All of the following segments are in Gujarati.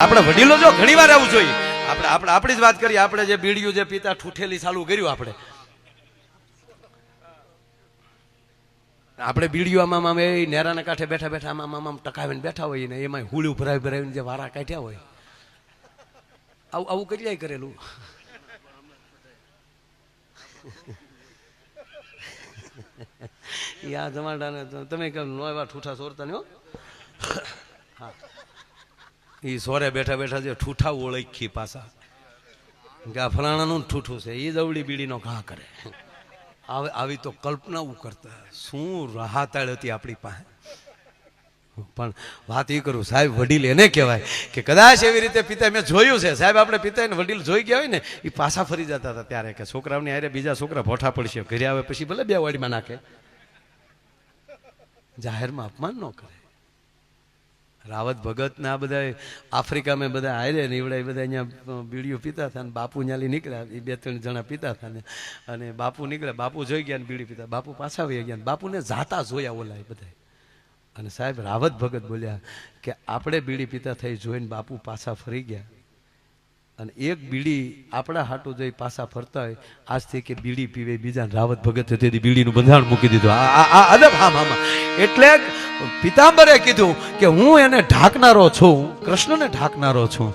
આપણે વડીલો જો ઘણી વાર આવું જોઈએ. આપણે આપણે આપણી જ વાત કરીએ, આપણે જે બીડીયું જે પીતા, ઠૂઠેલી ચાલુ કર્યું આપણે. આપણે બીડીયું આમાં આમ એ નેરાના કાંઠે બેઠા બેઠા આમાં આમ ટકાવીને બેઠા હોય ને એમાં હુળું ભરાવી ભરાવીને જે વારા કાઢ્યા હોય. આવું આવું કેટલાય કરેલું? યા જમાડાને તમે કેમ નો એવા ઠૂઠા સોરતા ને હો. એ સોરે બેઠા બેઠા જે ઠૂઠા ઓળખી પાછા. કે આ ફલાણાનું ઠૂઠું છે એ દવડી બીડીનો ઘા કરે. આવી આવી તો કલ્પનાઓ કરતા. શું રાહતાળ હતી આપણી પાસે? પણ વાત એ કરું, સાહેબ વડીલ એને કહેવાય કે કદાચ એવી રીતે પિતા મેં જોયું છે, સાહેબ આપણે પિતા ને વડીલ જોઈ ગયા હોય ને એ પાછા ફરી જતા હતા ત્યારે કે છોકરાઓની હારે બીજા છોકરા ભોઠા પડશે, ઘરે આવે પછી ભલે બે વાડીમાં નાખે. જાહેરમાં અપમાન ન કરે. રાવત ભગત ને આ બધા આફ્રિકામાં બધા આયરે ને એવડા એ બધા અહીંયા બીડીઓ પીતા હતા ને બાપુ ન્યાલી નીકળ્યા એ બે ત્રણ જણા પીતા હતા ને. અને બાપુ નીકળ્યા. બાપુ જોઈ ગયા ને બીડી પીતા. બાપુ પાછા વહી ગયા બાપુને જાતા જોયા ઓલા એ બધા અને સાહેબ રાવત ભગત બોલ્યા કે આપણે બીડી પીતા થઈ જોઈને બાપુ પાછા ફરી ગયા. અને એક બીડી આપણા હાટો જઈ પાછા ફરતા હોય આજથી કે બીડી પીવે બીજા રાવત ભગત તેથી બીડીનું બંધારણ મૂકી દીધું. આ અદબ, હા મામા એટલે પિતાંબરે કીધું કે હું એને ઢાંકનારો છું, કૃષ્ણને ઢાંકનારો છું.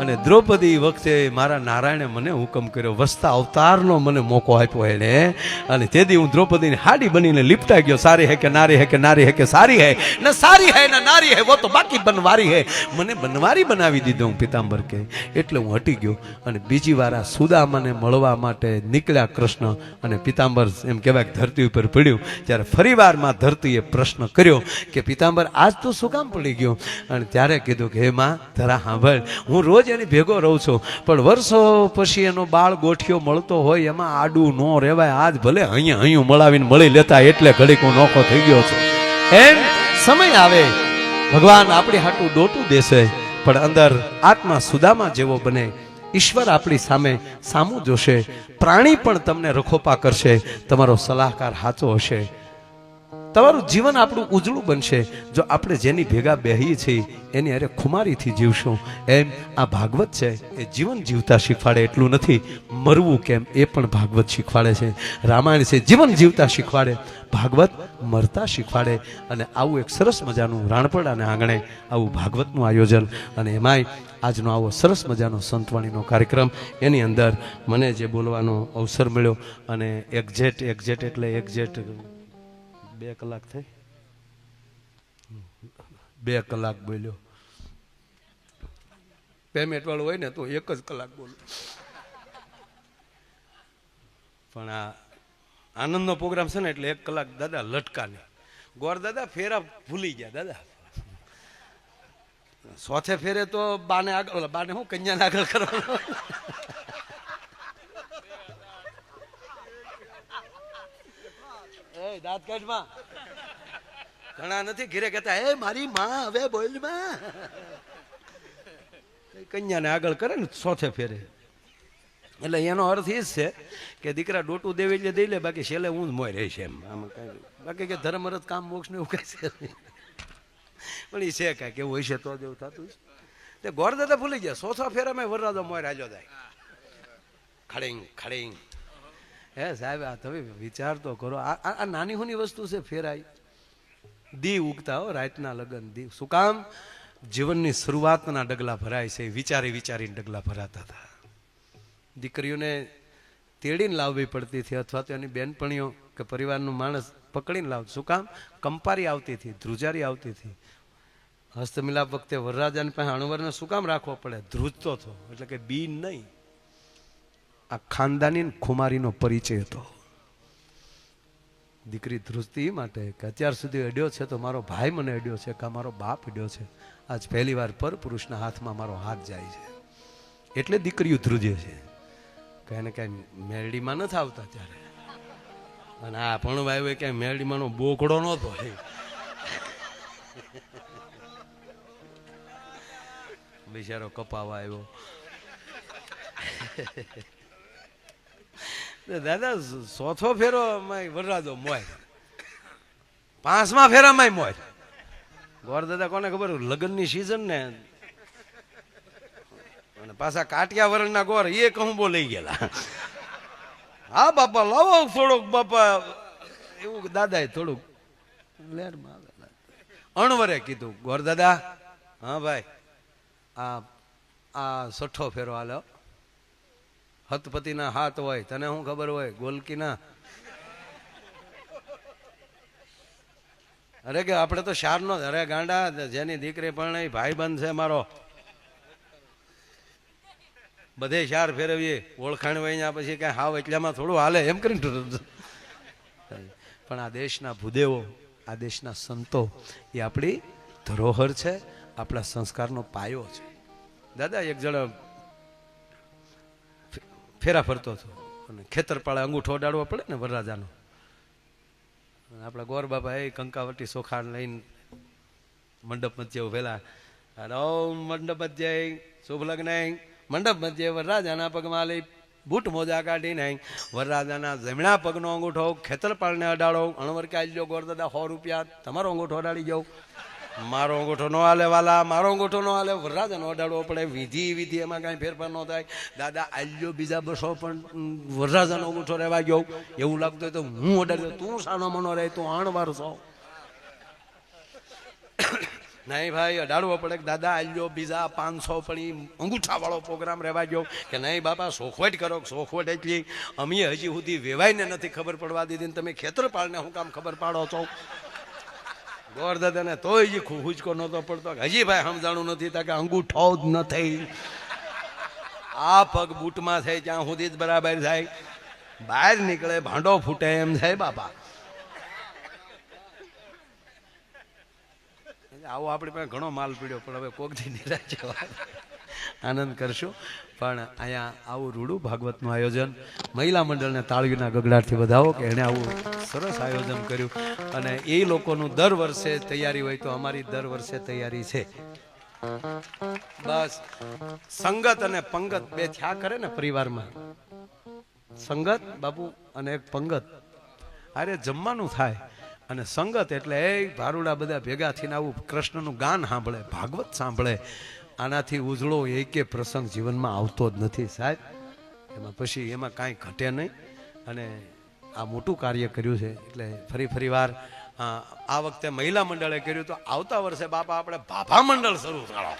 અને દ્રૌપદી વખતે મારા નારાયણે મને હુકમ કર્યો, વસતા અવતારનો મને મોકો આપ્યો એને અને તેથી હું દ્રૌપદીની હાડી બનીને લીપટા ગયો, સારી હે કે નારી હે કે નારી હે કે સારી હે? ને સારી હે, ને નારી હે, વો તો બાકી બનવારી હે. મને બનવારી બનાવી દીધો હું પિતાંબર કે, એટલે હું હટી ગયો. અને બીજી વાર આ સુદામાને મળવા માટે નીકળ્યા કૃષ્ણ અને પિતાંબર એમ કહેવાય કે ધરતી ઉપર પડ્યું. ત્યારે ફરીવારમાં ધરતીએ પ્રશ્ન કર્યો કે, પિતાંબર, આજ તો શું કામ પડી ગયો? અને ત્યારે કીધું કે, હે માં ધરા સાંભળ. હું રોજ એની ભેગો રહું છું. પણ વર્ષો પછી એનો બાળ ગોઠિયો મળતો હોય એમાં આડું ન રહેવાય. આજ ભલે અહીંયા અહીં મળાવીને મળી લેતા એટલે ઘડીક હું નોખો થઈ ગયો છું. એમ સમય આવે. ભગવાન આપણી હાટું ડોટું દેશે, પણ અંદર આત્મા સુદામા જેવો બને. ઈશ્વર આપણી સામે સામું જોશે. પ્રાણી પણ તમને રખોપા કરશે. તમારો સલાહકાર સાચો હશે. તમારું જીવન આપણું ઉજળું બનશે. જો આપણે જેની ભેગા બેહીએ છીએ, એની અરે ખુમારીથી જીવશું. એમ આ ભાગવત છે, એ જીવન જીવતા શીખવાડે એટલું નથી. મરવું કેમ, એ પણ ભાગવત શીખવાડે છે. રામાયણ છે, જીવન જીવતા શીખવાડે. ભાગવત મરતા શીખવાડે. અને આવું એક સરસ મજાનું રાણપડાને આંગણે આવું ભાગવતનું આયોજન. અને એમાંય આજનો આવો સરસ મજાનો સંતવાણીનો કાર્યક્રમ. એની અંદર મને જે બોલવાનો અવસર મળ્યો, અને એક્ઝેટ એક્ઝેટ એટલે એક્ઝેટ બે કલાક થઈ. બે કલાક બોલ્યો. પેમેન્ટ વાળું હોય ને તો એક જ કલાક બોલો. પણ આ આનંદનો પ્રોગ્રામ છે ને એટલે એક કલાક દાદા લટકા લટકાને. ગોર દાદા ફેરા ભૂલી ગયા દાદા. સોથે ફેરે તો બાને આગળ બાને હું કન્યાને આગળ કરવાનો? દાંત ઘણા નથી ઘીરે કહેતા એ મારી માં હવે બોલમાં કન્યાને આગળ કરે ને સોથે ફેરે. એટલે એનો અર્થ એ જ છે કે દીકરા ડોટું દેવી એટલે દઈ લે, બાકી છેલ્લે હું જ મોય રહીશ એમ. આમાં કાંઈ બાકી કે ધર્મ અરથ કામ મોક્ષ ને એવું કઈ છે. પણ એ છે કાંઈક કેવું હોય છે તો જ એવું થતું છે. તે ગોરદાદા ભૂલી ગયા, સોથા ફેરામાં વરરાજો મોય રાજો જાય. ખડીંગ ખડીંગ. હે સાહેબ, આ તમે વિચાર તો કરો. આ નાની હોની વસ્તુ છે ફેરાય દી ઉગતા હો, રાતના લગ્ન દી. શું કામ? જીવનની શરૂઆતના ડગલા ભરાય છે, વિચારી વિચારીને ડગલા ભરાતા હતા. દીકરીઓને તેડીને લાવવી પડતી હતી, અથવા તો એની બેનપણીઓ કે પરિવારનું માણસ પકડીને લાવ શું કામ? કંપારી આવતી હતી, ધ્રુજારી આવતી હતી. હસ્તમિલાપ વખતે વરરાજાને પાસે અણવરને શું કામ રાખવો પડે? ધ્રુજતો હતો, એટલે કે બી નહીં. આ ખાનદાની ખુમારીનો પરિચય હતો. દીકરી ધ્રુજતી એ માટે કે અત્યાર સુધી અડ્યો છે તો મારો ભાઈ મને અડ્યો છે કે મારો બાપ અડ્યો છે. આજ પહેલી વાર પર પુરુષના હાથમાં મારો હાથ જાય છે. એટલે દીકરીઓ ધ્રુજે છે. કે એને કાંઈ મેરડીમાં નથી આવતા ત્યારે. અને આ ભણવા હોય ક્યાંય મેરડીમાંનો બોકડો નહોતો બિચારો કપાવા આવ્યો. દાદા ચોથો ફેરો વરરાજો મોય. પાંચમા ફેરામાં મોય. ગોર દાદા, કોને ખબર? લગ્નની સિઝન ને. અને પાછા કાટિયા વરણના ગોર એ કહુંબો લઈ ગયેલા. હા, બાપા, લાવો થોડુંક, બાપા. એવું દાદાએ થોડુંક લેરમાં આવેલા. અણવરે કીધું, ગોર દાદા, હા ભાઈ, આ આ છઠ્ઠો ફેરો હાલો હતપતિના હાથ હોય, તને શું ખબર હોય? ગોલકીના. અરે કે આપણે તો શારનો. અરે ગાંડા, જેની દીકરી પણ ભાઈ બંધ છે મારો. બધે શાર ફેરવીએ ઓળખાણ વહીયા પછી કઈ હાવ એટલામાં થોડું હાલે, એમ કરીને. પણ આ દેશના ભૂદેવો, આ દેશના સંતો, એ આપણી ધરોહર છે, આપણા સંસ્કારનો પાયો છે. દાદા, એક જણ ફેરા ફરતો હતો. અને ખેતરપાળે અંગૂઠો અડાડવો પડે ને વરરાજાનો. આપણા ગોર બાબા એ કંકાવટી સોખાણ લઈને મંડપ મધ્ય ઉભેલા અને ઓમ મંડપ મધ્ય શુભ લગ્ન મંડપ મધ્ય વરરાજાના પગમાં લઈ બૂટ મોજા કાઢીને વરરાજાના જમણા પગનો અંગૂઠો ખેતરપાળને અડાડો. અણવર કે લો ગોર દાદા સો રૂપિયા, તમારો અંગૂઠો અડાડી જાઉં. મારો અંગૂઠો ન હાલે વાલા, મારો અંગૂઠો ન હાલે. વરરાજાને ઓડાડવો પડે વિધિ વિધિ એમાં કાંઈ ફેરફાર ન થાય. દાદા, આલ્યો બીજા બસો, પણ વરરાજાનો અંગૂઠો રહેવા ગયો. એવું લાગતું હોય તો હું દઉં તું સાનો મનો રહે, તું આણવાર છો. નહીં ભાઈ અડાડવો પડે કે દાદા, આલ્યો બીજા પાંચસો પણ અંગૂઠાવાળો પ્રોગ્રામ રહેવા ગયો. કે નહીં બાપા, સોખવટ કરો સોખવટ એટલી. અમે હજી સુધી વેવાઈને નથી ખબર પડવા દીધી ને તમે ખેતરપાળને હું કામ ખબર પાડો છો? ગોરદાદાને તોય હજી હુજકો નહોતો પડતો હજી ભાઈ સમજાણું નથી તા કે અંગૂઠો જ થઈ. આ પગ બૂટમાં થાય ત્યાં સુધી જ બરાબર થાય. બહાર નીકળે, ભાંડો ફૂટે એમ થાય બાપા. આવો આપણી પાસે ઘણો માલ પીડ્યો, પણ હવે કોક દી નિરાશ આનંદ કરશું. પણ અહીંયા આવું રૂડું ભાગવતનું આયોજન મહિલા મંડળને તાળવીના ગગડાટથી વધાવો કે એણે આવું સરસ આયોજન કર્યું. અને એ લોકોનું દર વર્ષે તૈયારી હોય તો અમારી દર વર્ષે તૈયારી છે. બસ. સંગત અને પંગત બે થયા કરે ને પરિવારમાં. સંગત, બાપુ, અને એક પંગત. અરે જમવાનું થાય. અને સંગત એટલે, એ ભારુડા બધા ભેગા થઈને આવું કૃષ્ણનું ગાન સાંભળે, ભાગવત સાંભળે. આનાથી ઉજળો એકે પ્રસંગ જીવનમાં આવતો જ નથી સાહેબ. એમાં પછી એમાં કાંઈ ઘટે નહીં. અને આ મોટું કાર્ય કર્યું છે, એટલે ફરી ફરી વાર આ વખતે મહિલા મંડળે કર્યું તો આવતા વર્ષે બાપા આપણે ભાભા મંડળ શરૂ કરો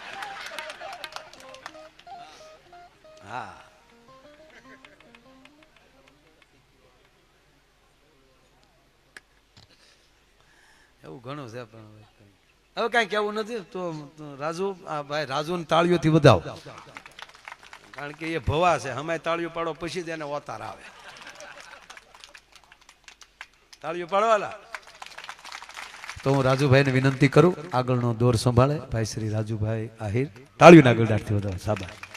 હા. એવું ઘણું છે પણ હવે કંઈ. કેવું નથી, તો રાજુ, આ ભાઈ રાજુને તાળીઓથી વધાવો. કારણ કે એ ભવા છે અમે તાળીઓ પાડો પછી તેને ઓતાર આવે. તાળીઓ પાડવાલા? તો હું રાજુભાઈને વિનંતી કરું, આગળનો દોર સંભાળે. ભાઈ શ્રી રાજુભાઈ આહિર, તાળીઓના ગરડાટથી વધારે સાબા